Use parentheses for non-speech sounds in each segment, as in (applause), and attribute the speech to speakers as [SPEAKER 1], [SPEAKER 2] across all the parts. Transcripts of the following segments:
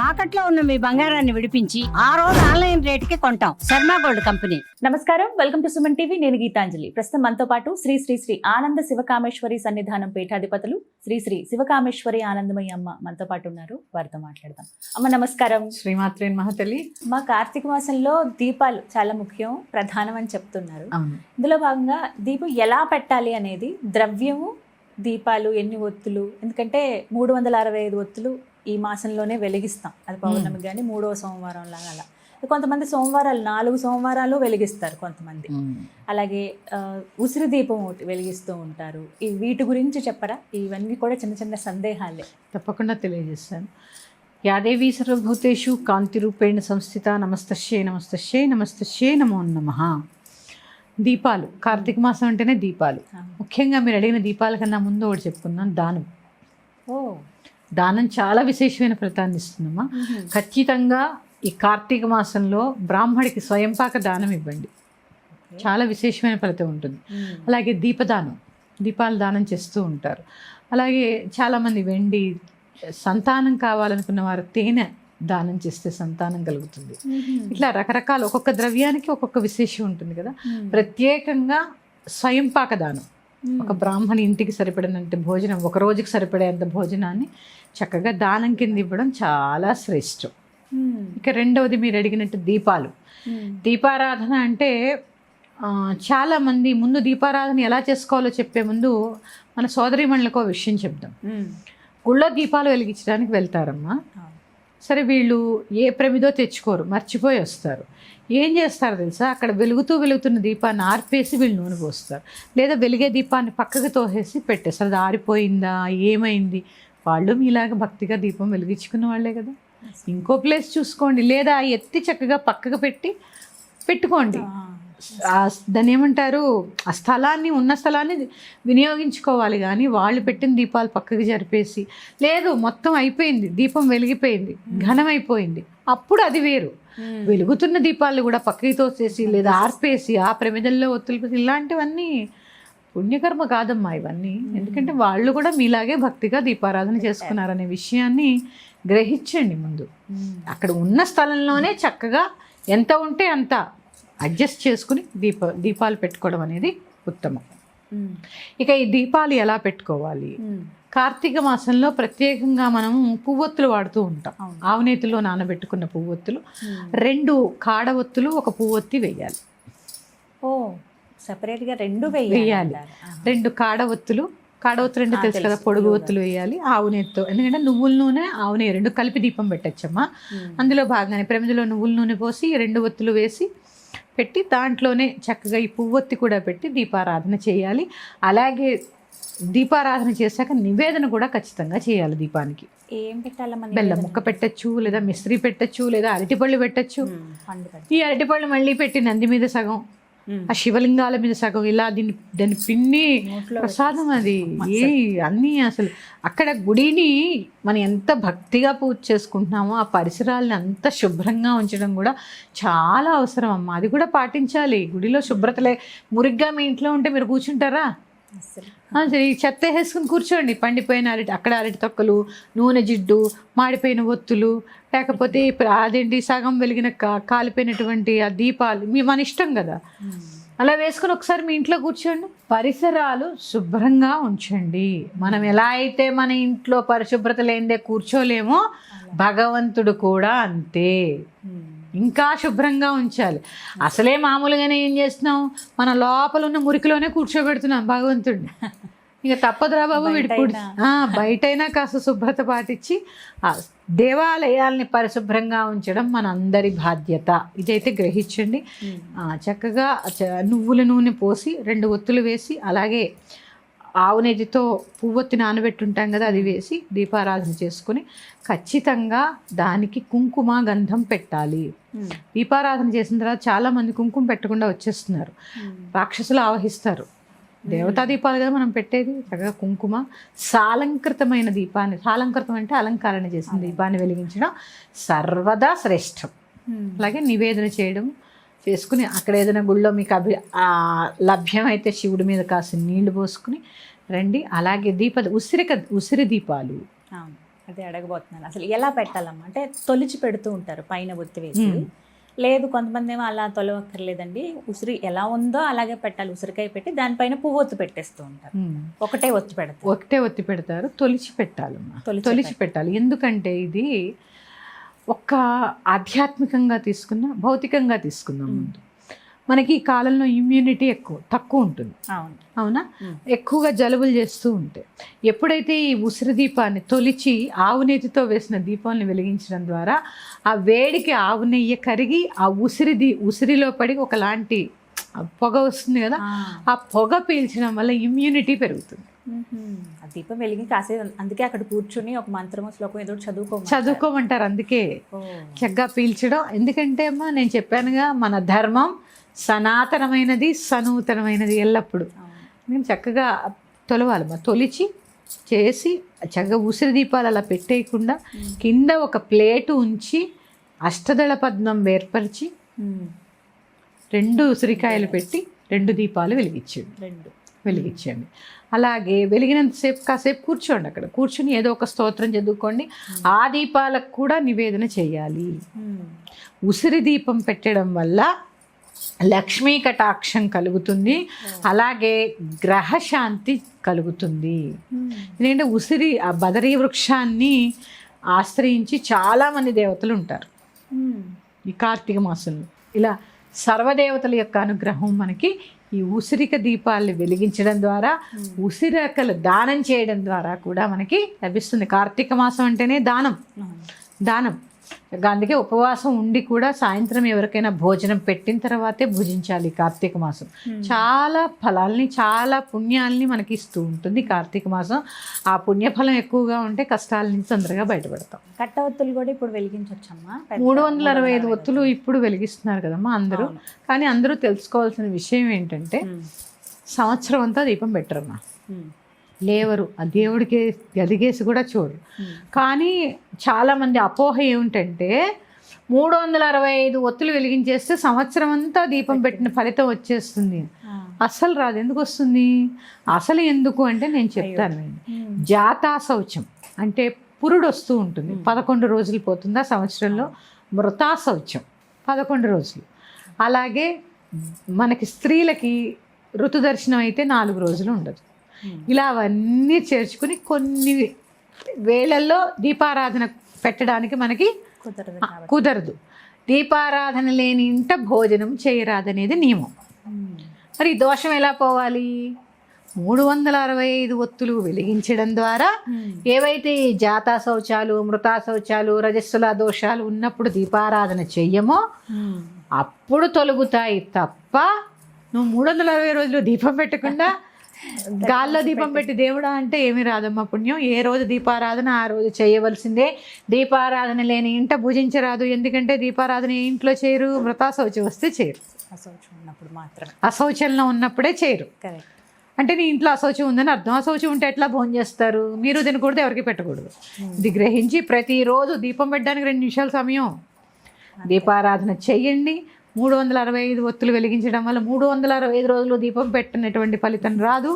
[SPEAKER 1] తాకట్లో ఉన్న మీ బంగారాన్ని విడిపించి ఆ రోజు ఆన్లైన్ రేటుకి కొంటాం. Sharma gold company.
[SPEAKER 2] నమస్కారం. Welcome to Suman TV. నేను గీతాంజలి. ప్రస్తుతం మనతో పాటు శ్రీ శ్రీ శ్రీ ఆనంద శివకామేశ్వరి సన్నిధానం పీఠాధిపతులు శ్రీ శ్రీ శివకామేశ్వరి ఆనందమయ్య అమ్మ మనతో పాటు ఉన్నారు. వారితో మాట్లాడదాం. అమ్మ నమస్కారం.
[SPEAKER 3] శ్రీమాత్రేన్ మహతలి
[SPEAKER 2] మా కార్తీక మాసంలో దీపాలు చాలా ముఖ్యం ప్రధానం అని చెప్తున్నారు.
[SPEAKER 3] అవును.
[SPEAKER 2] ఇందులో భాగంగా దీపం ఎలా పెట్టాలి అనేది ద్రవ్యము దీపాలు ఎన్ని ఒత్తులు? ఎందుకంటే మూడు వందల అరవై ఐదు ఒత్తులు ఈ మాసంలోనే వెలిగిస్తాం. అది పౌర్ణమి కానీ మూడవ సోమవారం లాగా అలా కొంతమంది సోమవారాలు నాలుగు సోమవారాలు వెలిగిస్తారు కొంతమంది. అలాగే ఉసిరి దీపం ఒకటి వెలిగిస్తూ ఉంటారు. ఈ వీటి గురించి చెప్పరా? ఇవన్నీ కూడా చిన్న చిన్న సందేహాలే.
[SPEAKER 3] తప్పకుండా తెలియజేస్తాను. యాదేవీ సర్వభూతేషు కాంతి రూపేణ సంస్థిత నమస్తశ్యే నమస్తశ్యే నమస్తశ్యే నమో నమ. దీపాలు. కార్తీక మాసం అంటేనే దీపాలు. ముఖ్యంగా మీరు అడిగిన దీపాల కన్నా ముందు ఒకటి చెప్పుకుందాం. దానం.
[SPEAKER 2] ఓ.
[SPEAKER 3] దానం చాలా విశేషమైన ఫలితాన్ని ఇస్తుందమ్మా. ఖచ్చితంగా ఈ కార్తీక మాసంలో బ్రాహ్మడికి స్వయంపాక దానం ఇవ్వండి. చాలా విశేషమైన ఫలితం ఉంటుంది. అలాగే దీపదానం దీపాలు దానం చేస్తూ ఉంటారు. అలాగే చాలామంది వెండి సంతానం కావాలనుకున్న వారు తేనె దానం చేస్తే సంతానం కలుగుతుంది. ఇట్లా రకరకాల ఒక్కొక్క ద్రవ్యానికి ఒక్కొక్క విశేషం ఉంటుంది కదా. ప్రత్యేకంగా స్వయంపాక దానం. ఒక బ్రాహ్మణి ఇంటికి సరిపడినంత భోజనం ఒక రోజుకి సరిపడేంత భోజనాన్ని చక్కగా దానం కింద ఇవ్వడం చాలా శ్రేష్టం. ఇక రెండవది మీరు అడిగినట్టు దీపాలు. దీపారాధన అంటే చాలామంది ముందు దీపారాధన ఎలా చేసుకోవాలో చెప్పే ముందు మన సోదరిమణులకు విషయం చెప్దాం. గుళ్ళో దీపాలు వెలిగించడానికి వెళ్తారమ్మా. సరే వీళ్ళు ఏ ప్రమిదో తెచ్చుకోరు మర్చిపోయి వస్తారు. ఏం చేస్తారు తెలుసా? అక్కడ వెలుగుతూ వెలుగుతున్న దీపాన్ని ఆర్పేసి వీళ్ళు నూనె పోస్తారు. లేదా వెలిగే దీపాన్ని పక్కకు తోసేసి పెట్టేస్తారు. అది ఆరిపోయిందా? ఏమైంది? వాళ్ళు మీలాగా భక్తిగా దీపం వెలిగించుకున్న వాళ్ళే కదా. ఇంకో ప్లేస్ చూసుకోండి. లేదా ఎత్తి చక్కగా పక్కకు పెట్టి పెట్టుకోండి. దాన్ని ఏమంటారు? ఆ స్థలాన్ని ఉన్న స్థలాన్ని వినియోగించుకోవాలి కానీ వాళ్ళు పెట్టిన దీపాలు పక్కకి జరిపేసి లేదు మొత్తం అయిపోయింది దీపం వెలిగిపోయింది ఘనమైపోయింది. అప్పుడు అది వేరు. వెలుగుతున్న దీపాలు కూడా పక్కకి తోసేసి లేదా ఆర్పేసి ఆ ప్రమిదల్లో ఒత్తులు ఇలాంటివన్నీ పుణ్యకర్మ కాదమ్మా ఇవన్నీ. ఎందుకంటే వాళ్ళు కూడా మీలాగే భక్తిగా దీపారాధన చేసుకున్నారనే విషయాన్ని గ్రహించండి ముందు. అక్కడ ఉన్న స్థలంలోనే చక్కగా ఎంత ఉంటే అంత అడ్జస్ట్ చేసుకుని దీప దీపాలు పెట్టుకోవడం అనేది ఉత్తమం. ఇక ఈ దీపాలు ఎలా పెట్టుకోవాలి? కార్తీక మాసంలో ప్రత్యేకంగా మనం పువ్వొత్తులు వాడుతూ ఉంటాం.
[SPEAKER 2] అవును.
[SPEAKER 3] ఆవునేతిలో నానబెట్టుకున్న పువ్వొత్తులు. రెండు కాడవొత్తులు ఒక పువ్వొత్తి వేయాలి.
[SPEAKER 2] ఓ సెపరేట్గా రెండు
[SPEAKER 3] వేయాలి. రెండు కాడవొత్తులు కాడవొత్తులు అంటే
[SPEAKER 2] ఆ,
[SPEAKER 3] తెలుసు కదా. పొడుగు ఒత్తులు వేయాలి ఆవు నెయ్యితో ఎందుకంటే నువ్వుల నూనె ఆవు నెయ్యి రెండు కలిపి దీపం పెట్టచ్చమ్మా. అందులో భాగంగానే ప్రమిదిలో నువ్వుల నూనె పోసి రెండు ఒత్తులు వేసి పెట్టి దాంట్లోనే చక్కగా ఈ పువ్వొత్తి కూడా పెట్టి దీపారాధన చేయాలి అలాగే దీపారాధన చేశాక నివేదన కూడా ఖచ్చితంగా చేయాలి దీపానికి
[SPEAKER 2] ఏం పెట్టాలమ్మా
[SPEAKER 3] బెల్లం? ముక్క పెట్టచ్చు లేదా మిశ్రీ పెట్టచ్చు లేదా అరటిపళ్ళు పెట్టచ్చు. ఈ అరటిపళ్ళు మళ్ళీ పెట్టి నంది మీద సగం. ఆ శివలింగాల మీద సగం ఇలా దీన్ని దాన్ని పిన్ని ప్రసాదం అది. ఏ అన్నీ అసలు అక్కడ గుడిని మనం ఎంత భక్తిగా పూజ చేసుకుంటున్నామో ఆ పరిసరాలను అంత శుభ్రంగా ఉంచడం కూడా చాలా అవసరం అమ్మా. అది కూడా పాటించాలి. గుడిలో శుభ్రతలే. మురిగ్గా మీ ఇంట్లో ఉంటే మీరు కూర్చుంటారా? సరే ఈ చెత్త వేసుకుని కూర్చోండి. పండిపోయిన అరటి అక్కడ అరటి తొక్కలు నూనె జిడ్డు మాడిపోయిన ఒత్తులు లేకపోతే (laughs) ఇప్పుడు అదేంటి సగం వెలిగిన కా- కాలిపోయినటువంటి ఆ దీపాలు మీ మన ఇష్టం కదా.
[SPEAKER 2] ఉమ్.
[SPEAKER 3] అలా వేసుకుని ఒకసారి మీ ఇంట్లో కూర్చోండి. పరిసరాలు శుభ్రంగా ఉంచండి. మనం ఎలా అయితే మన ఇంట్లో పరిశుభ్రత లేనిదే కూర్చోలేమో భగవంతుడు కూడా అంతే.
[SPEAKER 2] ఉమ్.
[SPEAKER 3] ఇంకా శుభ్రంగా ఉంచాలి. అసలే మామూలుగానే ఏం చేస్తున్నాం? మన లోపల ఉన్న మురికిలోనే కూర్చోబెడుతున్నాం భగవంతుడిని. (laughs) ఇక తప్పదురా బాబు వీడి పూడి
[SPEAKER 2] బయటైనా.
[SPEAKER 3] కాస్త శుభ్రత పాటించి దేవాలయాల్ని పరిశుభ్రంగా ఉంచడం మన అందరి బాధ్యత ఇదైతే గ్రహించండి చక్కగా నువ్వుల నూనె పోసి రెండు ఒత్తులు వేసి అలాగే ఆవు నెయ్యితో పువ్వొత్తి నానబెట్టుంటాం కదా అది వేసి దీపారాధన చేసుకుని ఖచ్చితంగా దానికి కుంకుమ గంధం పెట్టాలి. దీపారాధన చేసిన తర్వాత చాలామంది కుంకుమ పెట్టకుండా వచ్చేస్తున్నారు. రాక్షసులు ఆవహిస్తారు దేవతా దీపాలు కదా మనం పెట్టేది? చక్కగా కుంకుమ సాలంకృతమైన దీపాన్ని సాలంకృతం అంటే అలంకరణ చేసిన దీపాన్ని వెలిగించడం సర్వదా శ్రేష్టం. అలాగే నివేదన చేయడం చేసుకుని అక్కడ ఏదైనా గుళ్ళో మీకు అభి లభ్యమైతే శివుడి మీద కాసిన నీళ్ళు పోసుకుని రండి. అలాగే దీప ఉసిరిక ఉసిరి దీపాలు.
[SPEAKER 2] అదే అడగబోతున్నాను. అసలు ఎలా పెట్టాలమ్మా? అంటే తొలిచి పెడుతూ ఉంటారు పైన ఒత్తి వేసి. లేదు కొంతమంది ఏమో అలా తొలవక్కర్లేదండి ఉసిరి ఎలా ఉందో అలాగే పెట్టాలి. ఉసిరికాయ పెట్టి దానిపైన పువ్వు ఒత్తు పెట్టేస్తూ ఉంటారు. ఒకటే ఒత్తు పెడతారు.
[SPEAKER 3] ఒకటే ఒత్తి పెడతారు. తొలిచి పెట్టాలమ్మా.
[SPEAKER 2] తొలిచి
[SPEAKER 3] తొలిచి పెట్టాలి. ఎందుకంటే ఇది ఒక్క ఆధ్యాత్మికంగా తీసుకున్న భౌతికంగా తీసుకుందాం ముందు. మనకి ఈ కాలంలో ఇమ్యూనిటీ ఎక్కువ తక్కువ ఉంటుంది.
[SPEAKER 2] అవును.
[SPEAKER 3] ఎక్కువగా జలుబులు చేస్తూ ఉంటాయి ఎప్పుడైతే ఈ ఉసిరి దీపాన్ని తొలిచి ఆవు నెయ్యితో వేసిన దీపాన్ని వెలిగించడం ద్వారా ఆ వేడికి ఆవు నెయ్యి కరిగి ఆ ఉసిరి దీ ఉసిరిలో పడి ఒకలాంటి పొగ వస్తుంది కదా
[SPEAKER 2] ఆ.
[SPEAKER 3] పొగ పీల్చడం వల్ల ఇమ్యూనిటీ పెరుగుతుంది.
[SPEAKER 2] దీపం వెలిగి కాసేపు అందుకే అక్కడ కూర్చుని ఒక మంత్రమో శ్లోకం ఏదో చదువుకో
[SPEAKER 3] చదువుకోమంటారు. అందుకే చక్కగా పీల్చడం. ఎందుకంటే అమ్మా నేను చెప్పానుగా మన ధర్మం సనాతనమైనది సనూతనమైనది ఎల్లప్పుడూ. నేను చక్కగా తొలవాలి మా తొలిచి చేసి చక్కగా ఉసిరి దీపాలు అలా పెట్టేయకుండా కింద ఒక ప్లేటు ఉంచి అష్టదళ పద్మం ఏర్పరిచి రెండు ఉసిరికాయలు పెట్టి రెండు దీపాలు వెలిగించండి.
[SPEAKER 2] రెండు.
[SPEAKER 3] వెలిగించండి. అలాగే వెలిగినంతసేపు కాసేపు కూర్చోండి అక్కడ. కూర్చుని ఏదో ఒక స్తోత్రం చదువుకోండి. ఆ దీపాలకు కూడా నివేదన చేయాలి.
[SPEAKER 2] మ్మ్.
[SPEAKER 3] ఉసిరి దీపం పెట్టడం వల్ల లక్ష్మీ కటాక్షం కలుగుతుంది. అలాగే గ్రహశాంతి కలుగుతుంది.
[SPEAKER 2] మ్మ్.
[SPEAKER 3] ఎందుకంటే ఉసిరి ఆ బదరీ వృక్షాన్ని ఆశ్రయించి చాలామంది దేవతలు ఉంటారు.
[SPEAKER 2] మ్మ్.
[SPEAKER 3] ఈ కార్తీక మాసంలో. ఇలా సర్వదేవతల యొక్క అనుగ్రహం మనకి ఈ ఉసిరిక దీపాలను వెలిగించడం ద్వారా ఉసిరికలు దానం చేయడం ద్వారా కూడా మనకి లభిస్తుంది. కార్తీక మాసం అంటేనే దానం. దానం. అందుకే ఉపవాసం ఉండి కూడా సాయంత్రం ఎవరికైనా భోజనం పెట్టిన తర్వాతే భుజించాలి కార్తీక మాసం. చాలా ఫలాల్ని చాలా పుణ్యాల్ని మనకి ఇస్తూ ఉంటుంది కార్తీక మాసం. ఆ పుణ్యఫలం ఎక్కువగా ఉంటే కష్టాల నుంచి తొందరగా బయటపడతాం.
[SPEAKER 2] కట్ట ఒత్తులు కూడా ఇప్పుడు వెలిగించవచ్చమ్మా
[SPEAKER 3] మూడు వందల అరవై ఐదు. ఒత్తులు ఇప్పుడు వెలిగిస్తున్నారు కదమ్మా అందరూ. కానీ అందరూ తెలుసుకోవాల్సిన విషయం ఏంటంటే
[SPEAKER 2] మ్మ్.
[SPEAKER 3] సంవత్సరం అంతా దీపం పెట్టరమ్మా.
[SPEAKER 2] మ్మ్.
[SPEAKER 3] లేవరు. ఆ దేవుడికి గదిగేసి కూడా చూడరు.
[SPEAKER 2] మ్మ్.
[SPEAKER 3] కానీ చాలామంది అపోహ ఏమిటంటే మూడు వందల అరవై ఐదు ఒత్తులు వెలిగించేస్తే సంవత్సరం అంతా దీపం పెట్టిన ఫలితం వచ్చేస్తుంది. అస్సలు రాదు. ఎందుకు వస్తుంది? అసలు ఎందుకు అంటే నేను చెప్తాను.
[SPEAKER 2] మ్మ్.
[SPEAKER 3] జాతా శౌచం అంటే పురుడు వస్తూ ఉంటుంది. పదకొండు రోజులు పోతుందా సంవత్సరంలో? మృతా శౌచం పదకొండు రోజులు. అలాగే మనకి స్త్రీలకి ఋతుదర్శనం అయితే నాలుగు రోజులు ఉండదు. ఇలా అవన్నీ చేర్చుకుని కొన్ని వేళల్లో దీపారాధన పెట్టడానికి మనకి
[SPEAKER 2] కుదరదు
[SPEAKER 3] దీపారాధన లేని ఇంట భోజనం చేయరాదనేది నియమం
[SPEAKER 2] మ్మ్.
[SPEAKER 3] మరి దోషం ఎలా పోవాలి మూడు వందల అరవై ఐదు ఒత్తులు వెలిగించడం ద్వారా
[SPEAKER 2] మ్మ్.
[SPEAKER 3] ఏవైతే ఈ జాతా శౌచాలు మృతా శౌచాలు రజస్సుల దోషాలు ఉన్నప్పుడు దీపారాధన చెయ్యమో. అప్పుడు తొలగుతాయి తప్ప నువ్వు మూడు వందల అరవై రోజులు దీపం పెట్టకుండా (laughs) గాల్లో దీపం పెట్టి దేవుడా అంటే ఏమి రాదమ్మా పుణ్యం. ఏ రోజు దీపారాధన ఆ రోజు చేయవలసిందే. దీపారాధన లేని ఇంట భుజించరాదు. ఎందుకంటే దీపారాధన ఏ ఇంట్లో చేయరు? మృతా శౌచం వస్తే చేయరు.
[SPEAKER 2] అశౌచం ఉన్నప్పుడు మాత్రమే.
[SPEAKER 3] అశౌచంలో ఉన్నప్పుడే చేయరు.
[SPEAKER 2] కరెక్ట్
[SPEAKER 3] అంటే నీ ఇంట్లో అశౌచం ఉందని అర్థం. అశౌచం ఉంటే ఎట్లా భోజనం చేస్తారు? మీరు తినకూడదు ఎవరికి పెట్టకూడదు. ఇది గ్రహించి ప్రతిరోజు దీపం పెట్టడానికి రెండు నిమిషాల సమయం. దీపారాధన చెయ్యండి మూడు వందల అరవై ఐదు ఒత్తులు వెలిగించడం వల్ల మూడు వందల అరవై ఐదు రోజులు దీపం పెట్టినటువంటి ఫలితం రాదు.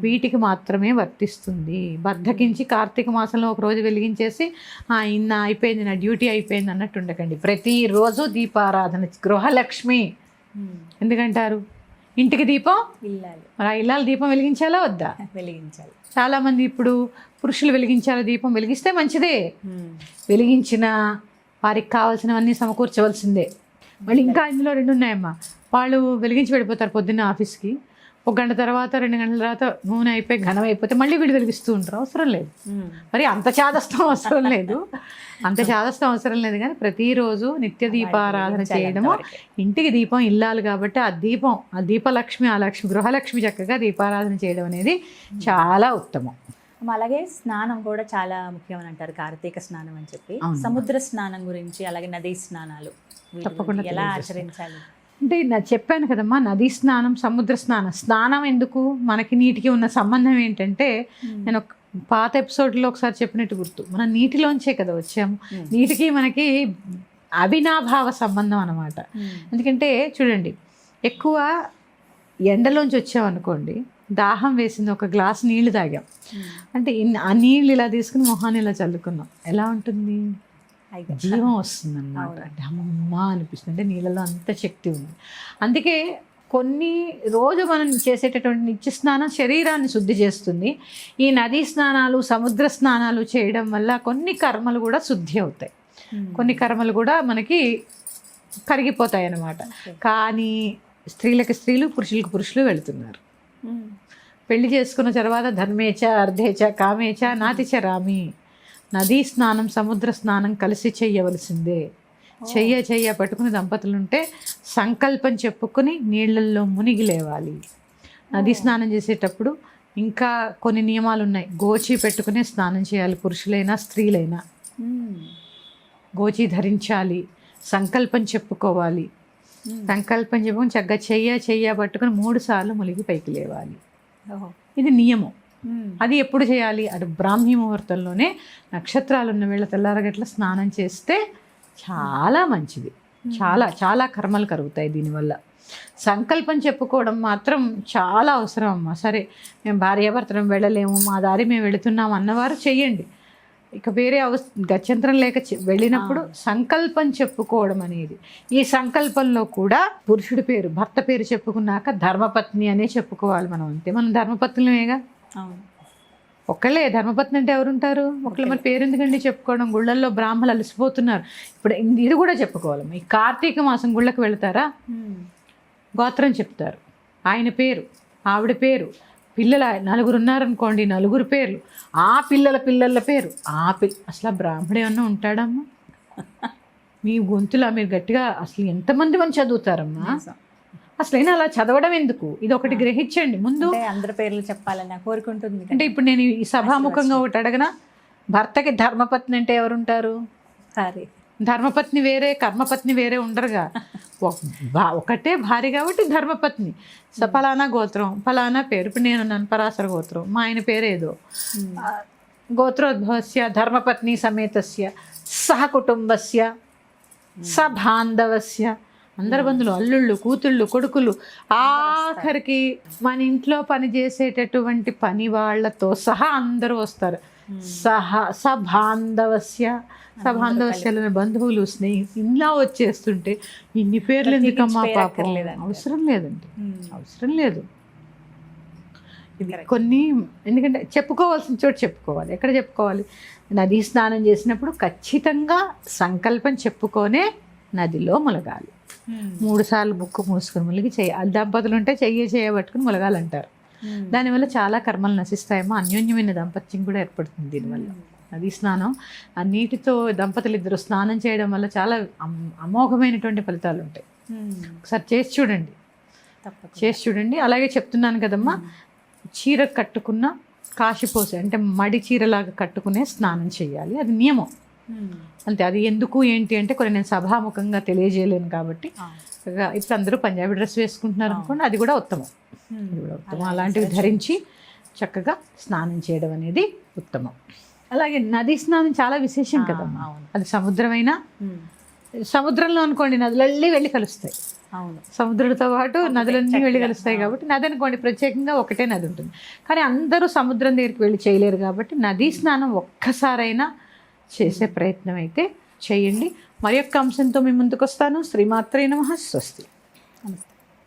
[SPEAKER 3] వీటికి మాత్రమే వర్తిస్తుంది. బద్ధకించి కార్తీక మాసంలో ఒక రోజు వెలిగించేసి "ఆ, ఇన్న అయిపోయింది నా డ్యూటీ అయిపోయింది అన్నట్టు ఉండకండి. ప్రతిరోజు దీపారాధన గృహలక్ష్మి. ఎందుకంటారు? ఇంటికి దీపం?
[SPEAKER 2] ఇల్లాలి.
[SPEAKER 3] మరి ఆ ఇల్లాలు దీపం వెలిగించాలా వద్దా? (laughs)
[SPEAKER 2] వెలిగించాలి.
[SPEAKER 3] చాలామంది ఇప్పుడు పురుషులు వెలిగించాలి దీపం? వెలిగిస్తే మంచిదే. వెలిగించిన వారికి కావాల్సినవన్నీ సమకూర్చవలసిందే. మళ్ళీ ఇంకా ఇందులో రెండు ఉన్నాయమ్మా. వాళ్ళు వెలిగించి వెళ్ళిపోతారు పొద్దున్న ఆఫీస్కి. ఒక గంట తర్వాత రెండు గంటల తర్వాత నూనె అయిపోయి ఘనం అయిపోతే మళ్ళీ వీడు వెలిగిస్తూ ఉంటారు. అవసరం లేదు. మరి అంత చాదస్తం అవసరం లేదు. అంత చాదస్తం అవసరం లేదు కానీ ప్రతిరోజు నిత్య దీపారాధన చేయడము. ఇంటికి దీపం ఇల్లాలి కాబట్టి ఆ దీపం ఆ దీపలక్ష్మి ఆ లక్ష్మి గృహలక్ష్మి చక్కగా దీపారాధన చేయడం అనేది చాలా ఉత్తమం.
[SPEAKER 2] అలాగే స్నానం కూడా చాలా ముఖ్యం అని అంటారు కార్తీక స్నానం అని చెప్పి. సముద్ర స్నానం గురించి అలాగే నదీ స్నానాలు
[SPEAKER 3] తప్పకుండా
[SPEAKER 2] ఎలా. ఆచరించాలి
[SPEAKER 3] అంటే నా చెప్పాను కదమ్మా నదీ స్నానం సముద్ర స్నానం స్నానం ఎందుకు మనకి నీటికి ఉన్న సంబంధం ఏంటంటే నేను ఒక పాత ఎపిసోడ్లో ఒకసారి చెప్పినట్టు గుర్తు మనం నీటిలోంచే కదా వచ్చాము. నీటికి మనకి అవినాభావ సంబంధం అన్నమాట
[SPEAKER 2] మ్మ్.
[SPEAKER 3] ఎందుకంటే చూడండి ఎక్కువ ఎండలోంచి వచ్చామనుకోండి దాహం వేసింది ఒక గ్లాస్ నీళ్ళు తాగాం. అంటే ఆ నీళ్ళు ఇలా తీసుకుని మొహాన్ని ఇలా చల్లుకున్నాం. ఎలా ఉంటుంది. జీవం వస్తుంది అనమాట అంటే అమ్మమ్మ అనిపిస్తుంది. అంటే నీళ్ళలో అంత శక్తి ఉంది. అందుకే కొన్ని రోజు మనం చేసేటటువంటి నిత్య స్నానం శరీరాన్ని శుద్ధి చేస్తుంది. ఈ నదీ స్నానాలు సముద్ర స్నానాలు చేయడం వల్ల కొన్ని కర్మలు కూడా శుద్ధి అవుతాయి.
[SPEAKER 2] మ్మ్.
[SPEAKER 3] కొన్ని కర్మలు కూడా మనకి కరిగిపోతాయి అన్నమాట కానీ స్త్రీలకి స్త్రీలు పురుషులకు పురుషులు వెళుతున్నారు. పెళ్ళి చేసుకున్న తర్వాత ధర్మేచ అర్ధేచ కామేచ నాతిచ రామి. నదీ స్నానం సముద్ర స్నానం కలిసి చెయ్యవలసిందే. చెయ్య చెయ్య పట్టుకుని దంపతులు ఉంటే సంకల్పం చెప్పుకుని నీళ్ళల్లో మునిగి లేవాలి. నదీ స్నానం చేసేటప్పుడు ఇంకా కొన్ని నియమాలు ఉన్నాయి గోచి పెట్టుకునే స్నానం చేయాలి పురుషులైనా స్త్రీలైనా. గోచి ధరించాలి సంకల్పం చెప్పుకోవాలి. సంకల్పం చెప్పుకొని చక్కగా చెయ్య చెయ్య పట్టుకుని మూడు సార్లు మునిగి పైకి లేవాలి. ఇది నియమం. అది ఎప్పుడు చేయాలి? అటు బ్రాహ్మీ ముహూర్తంలోనే నక్షత్రాలు ఉన్న వేళ తెల్లారగట్ల స్నానం చేస్తే చాలా మంచిది. చాలా చాలా కర్మలు కరుగుతాయి దీనివల్ల. సంకల్పం చెప్పుకోవడం మాత్రం చాలా అవసరం అమ్మా. సరే మేము భార్యాభర్తలం వెళ్ళలేము మా దారి మేము వెళుతున్నాం అన్నవారు చెయ్యండి. ఇక వేరే అవ గత్యంతరం లేక వెళ్ళినప్పుడు సంకల్పం చెప్పుకోవడం అనేది. ఈ సంకల్పంలో కూడా పురుషుడి పేరు భర్త పేరు చెప్పుకున్నాక ధర్మపత్ని అనే చెప్పుకోవాలి మనం అంతే. మనం ధర్మపత్నులేగా?
[SPEAKER 2] అవును.
[SPEAKER 3] ఒక్కళ్ళే ధర్మపత్ని అంటే ఎవరుంటారు? ఒకళ్ళు మరి పేరు ఎందుకండి చెప్పుకోవడం? గుళ్ళల్లో బ్రాహ్మలు అలసిపోతున్నారు. ఇప్పుడు ఇది కూడా చెప్పుకోవాలి. ఈ కార్తీక మాసం గుళ్ళకి వెళ్తారా. గోత్రం చెప్తారు. ఆయన పేరు ఆవిడ పేరు పిల్లల నలుగురు ఉన్నారనుకోండి నలుగురు పేర్లు. ఆ పిల్లల పిల్లల పేరు. ఆ పిల్ల అసలు ఆ బ్రాహ్మడు ఏమన్నా ఉంటాడమ్మా? మీ గొంతులా మీరు గట్టిగా అసలు ఎంతమంది మంది చదువుతారమ్మా. అసలైనా అలా చదవడం ఎందుకు? ఇది ఒకటి గ్రహించండి. ముందు
[SPEAKER 2] అందరి పేర్లు చెప్పాలని కోరుకుంటుంది
[SPEAKER 3] అంటే ఇప్పుడు నేను ఈ సభాముఖంగా ఒకటి అడగనా? భర్తకి ధర్మపత్ని అంటే ఎవరుంటారు?
[SPEAKER 2] సారీ
[SPEAKER 3] ధర్మపత్ని వేరే కర్మపత్ని వేరే ఉండరుగా. ఒకటే భార్య కాబట్టి ధర్మపత్ని. స ఫలానా గోత్రం ఫలానా పేరు. ఇప్పుడు నేను నన్ను పరాశర గోత్రం. మా ఆయన పేరు ఏదో. ఆ, గోత్రోద్భవస్య ధర్మపత్ని సమేతస్య సహ కుటుంబస్య సబాంధవస్య అందరి బంధువులు అల్లుళ్ళు కూతుళ్ళు కొడుకులు. ఆఖరికి మన ఇంట్లో పని చేసేటటువంటి పని వాళ్ళతో సహా అందరూ వస్తారు. సహ సబాంధవస్య సబాంధవస్యల బంధువులు స్నేహితులు ఇలా వచ్చేస్తుంటే ఇన్ని పేర్లు ఎందుకమ్మా పాపం. అవసరం లేదండి. అవసరం లేదు. ఇది కొన్ని ఎందుకంటే చెప్పుకోవాల్సిన చోటు చెప్పుకోవాలి. ఎక్కడ చెప్పుకోవాలి? నదీ స్నానం చేసినప్పుడు ఖచ్చితంగా సంకల్పం చెప్పుకొనే నదిలో ములగాలి. మూడు సార్లు ముక్కు మూసుకుని ములిగి చేయ. ఆ దంపతులు ఉంటే చెయ్యి చేయబట్టుకుని ములగాలంటారు. దానివల్ల చాలా కర్మలు నశిస్తాయేమో. అన్యోన్యమైన దాంపత్యం కూడా ఏర్పడుతుంది దీనివల్ల. నదీ స్నానం. ఆ నీటితో దంపతులు ఇద్దరు స్నానం చేయడం వల్ల చాలా అమ్- అమోఘమైనటువంటి ఫలితాలు ఉంటాయి. ఒకసారి చేసి చూడండి. చేసి చూడండి. అలాగే చెప్తున్నాను కదమ్మా చీర కట్టుకున్న కాశిపోసి అంటే మడి చీరలాగా కట్టుకునే స్నానం చేయాలి. అది నియమం. అంతే. అది ఎందుకు ఏంటి అంటే కొన్ని నేను సభాముఖంగా తెలియజేయలేను కాబట్టి. ఇప్పుడు అందరూ పంజాబీ డ్రెస్ వేసుకుంటున్నారు అనుకోండి అది కూడా ఉత్తమం. అది కూడా ఉత్తమం. అలాంటివి ధరించి చక్కగా స్నానం చేయడం అనేది ఉత్తమం. అలాగే నదీ స్నానం చాలా విశేషం కదమ్మా
[SPEAKER 2] అవును.
[SPEAKER 3] అది సముద్రమైనా. సముద్రంలో అనుకోండి నదులన్నీ వెళ్ళి కలుస్తాయి.
[SPEAKER 2] అవును.
[SPEAKER 3] సముద్రుడితో పాటు నదులన్నీ వెళ్ళి కలుస్తాయి కాబట్టి నది అనుకోండి ప్రత్యేకంగా ఒకటే నది ఉంటుంది. కానీ అందరూ సముద్రం దగ్గరికి వెళ్ళి చేయలేరు కాబట్టి నదీ స్నానం ఒక్కసారైనా చేసే ప్రయత్నం అయితే చేయండి. మరి యొక్క అంశంతో మీ ముందుకు వస్తాను శ్రీమాత్రే నమ. స్వస్తి.